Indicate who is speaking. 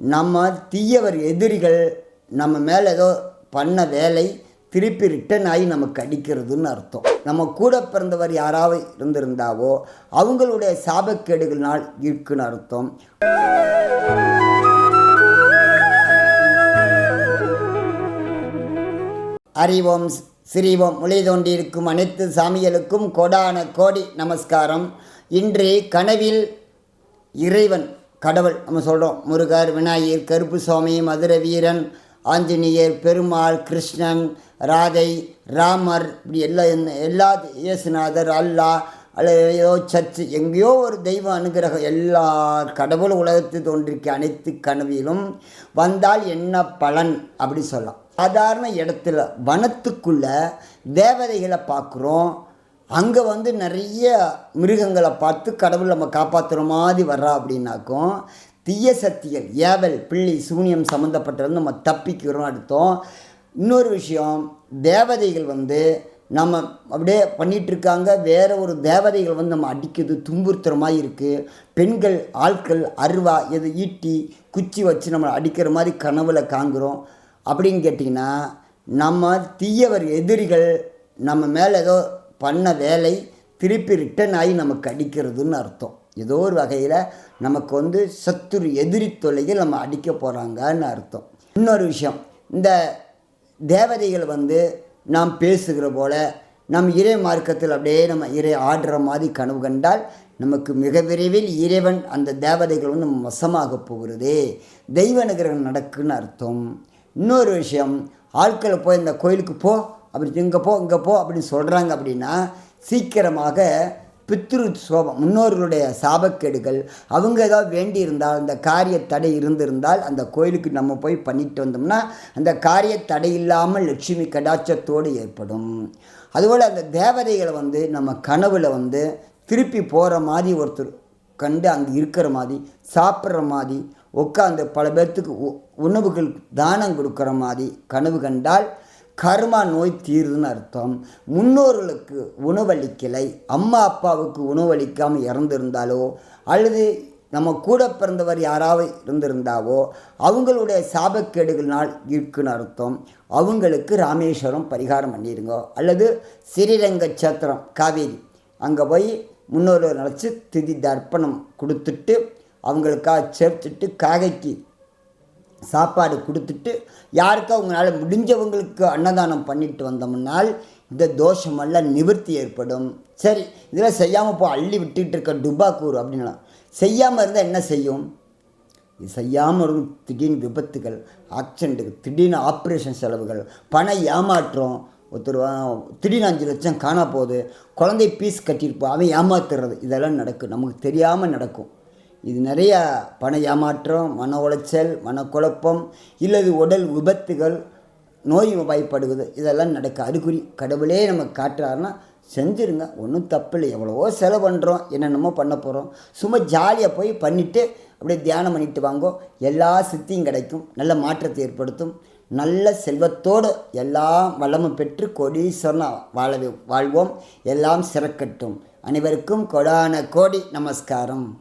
Speaker 1: நம்ம தீயவர் எதிரிகள் நம்ம மேலே ஏதோ பண்ண வேலை திருப்பி ரிட்டன் ஆகி நமக்கு அடிக்கிறதுன்னு அர்த்தம். நம்ம கூட பிறந்தவர் யாராவது இருந்திருந்தாவோ அவங்களுடைய சாபக்கேடுகள்னால் இருக்குன்னு அர்த்தம். அறிவோம் சிறிவோம் முளை தோண்டியிருக்கும் அனைத்து சாமிகளுக்கும் கோடான கோடி நமஸ்காரம். இன்று கனவில் இறைவன் கடவுள் நம்ம சொல்கிறோம் முருகர் விநாயகர் கருப்பு சுவாமி மதுரை வீரன் ஆஞ்சநேயர் பெருமாள் கிருஷ்ணன் ராதை ராமர் இப்படி எல்லா எல்லா இயேசுநாதர் அல்லா அல்லையோ சர்ச்சு எங்கேயோ ஒரு தெய்வ அனுகிரகம் எல்லா கடவுள் உலகத்தில் தோன்றிருக்க அனைத்து கனவிலும் வந்தால் என்ன பலன் அப்படி சொல்லலாம். சாதாரண இடத்துல வனத்துக்குள்ளே தேவதைகளை பார்க்குறோம். அங்கே வந்து நிறைய மிருகங்களை பார்த்து கடவுள் நம்ம காப்பாற்றுற மாதிரி வர்றா அப்படின்னாக்கும் தீய சக்திகள் ஏவல் பிள்ளி சூனியம் சம்மந்தப்பட்டது நம்ம தப்பிக்கிறோம் அடுத்தோம் இன்னொரு விஷயம் தேவதைகள் வந்து நம்ம அப்படியே பண்ணிகிட்ருக்காங்க வேறு ஒரு தேவதைகள் வந்து நம்ம அடிக்கிறது துன்புறுத்துகிற மாதிரி இருக்குது பெண்கள் ஆட்கள் அருவா எது ஈட்டி குச்சி வச்சு நம்மளை அடிக்கிற மாதிரி கனவுல காங்குறோம் அப்படின்னு கேட்டிங்கன்னா நம்ம தீயவர் எதிரிகள் நம்ம மேலே ஏதோ பண்ண வேலை திருப்பி ரிட்டன் ஆகி நமக்கு அடிக்கிறதுன்னு அர்த்தம். ஏதோ ஒரு வகையில் நமக்கு வந்து சத்துரு எதிரி தொல்லையில் நம்ம அடிக்க போகிறாங்கன்னு அர்த்தம். இன்னொரு விஷயம் இந்த தேவதைகள் வந்து நாம் பேசுகிற போல நம் இறை மார்க்கத்தில் அப்படியே நம்ம இறை ஆடுற மாதிரி கனவு கண்டால் நமக்கு மிக விரைவில் இறைவன் அந்த தேவதைகள் வந்து நம்ம வசமாக போகிறது. தெய்வ நிகரம் நடக்குன்னு அர்த்தம். இன்னொரு விஷயம் ஆட்களை போய் இந்த கோயிலுக்கு போ. அப்படி இங்கே போ இங்கே போ அப்படின்னு சொல்கிறாங்க அப்படின்னா சீக்கிரமாக பித்ரு சோபம் முன்னோர்களுடைய சாபக்கேடுகள் அவங்க ஏதாவது வேண்டி இருந்தால் அந்த காரிய தடை இருந்திருந்தால் அந்த கோயிலுக்கு நம்ம போய் பண்ணிட்டு வந்தோம்னா அந்த காரிய தடை இல்லாமல் லட்சுமி கடாட்சத்தோடு ஏற்படும். அதுபோல் அந்த தேவதைகளை வந்து நம்ம கனவில் வந்து திருப்பி போகிற மாதிரி ஒருத்தர் கண்டு அங்கே இருக்கிற மாதிரி சாப்பிட்ற மாதிரி உட்காந்து பல பேர்த்துக்கு உ- உணவுகள் தானம் கொடுக்குற மாதிரி கனவு கண்டால் கர்மா நோய் தீருதுன்னு அர்த்தம். முன்னோர்களுக்கு உணவளிக்கலை. அம்மா அப்பாவுக்கு உணவளிக்காமல் இறந்திருந்தாலோ அல்லது நம்ம கூட பிறந்தவர் யாராவது இருந்திருந்தாவோ அவங்களுடைய சாபக்கேடுகள்னால் இருக்குன்னு அர்த்தம். அவங்களுக்கு ராமேஸ்வரம் பரிகாரம் பண்ணிடுங்க அல்லது ஸ்ரீரங்க சேத்திரம் காவேரி. அங்கே போய் முன்னோர்கள் நினச்சி திதி தர்ப்பணம் கொடுத்துட்டு அவங்களுக்காக சேர்த்துட்டு காகைக்கு சாப்பாடு கொடுத்துட்டு யாருக்கா உங்களால் முடிஞ்சவங்களுக்கு அன்னதானம் பண்ணிட்டு வந்தோம்னால் இந்த தோஷமெல்லாம் நிவர்த்தி ஏற்படும். சரி இதெல்லாம் செய்யாமல் போ அள்ளி விட்டுக்கிட்டு இருக்க டுபாக்கூர் அப்படின்லாம் செய்யாமல் இருந்தால் என்ன செய்யும்? இது செய்யாமல் இருக்கும் திடீர்னு விபத்துகள் ஆக்சிடெண்ட்டுகள் திடீர்னு ஆப்ரேஷன் செலவுகள் பண ஏமாற்றம் ஒருத்தர் திடீர்னு அஞ்சு லட்சம் காணா போகுது குழந்தை பீஸ் கட்டியிருப்போம் அவன் ஏமாத்துறது இதெல்லாம் நடக்கும். நமக்கு தெரியாமல் நடக்கும். இது நிறையா பண ஏமாற்றம் மன உளைச்சல் மனக்குழப்பம் இல்லது உடல் விபத்துகள் நோய் பயப்படுவது இதெல்லாம் நடக்க. அறிகுறி கடவுளே நமக்கு காட்டுறாருன்னா செஞ்சுருங்க. ஒன்றும் தப்பு இல்லை எவ்வளவோ செலவு பண்ணுறோம் என்னென்னமோ பண்ண போகிறோம் சும்மா ஜாலியாக போய் பண்ணிவிட்டு அப்படியே தியானம் பண்ணிட்டு வாங்கோ. எல்லா சித்தியும் கிடைக்கும். நல்ல மாற்றத்தை ஏற்படுத்தும். நல்ல செல்வத்தோடு எல்லாம் வளமும் பெற்று கொடீஸ்வரனாக வாழ வாழ்வோம். எல்லாம் சிறக்கட்டும். அனைவருக்கும் கொடான கோடி நமஸ்காரம்.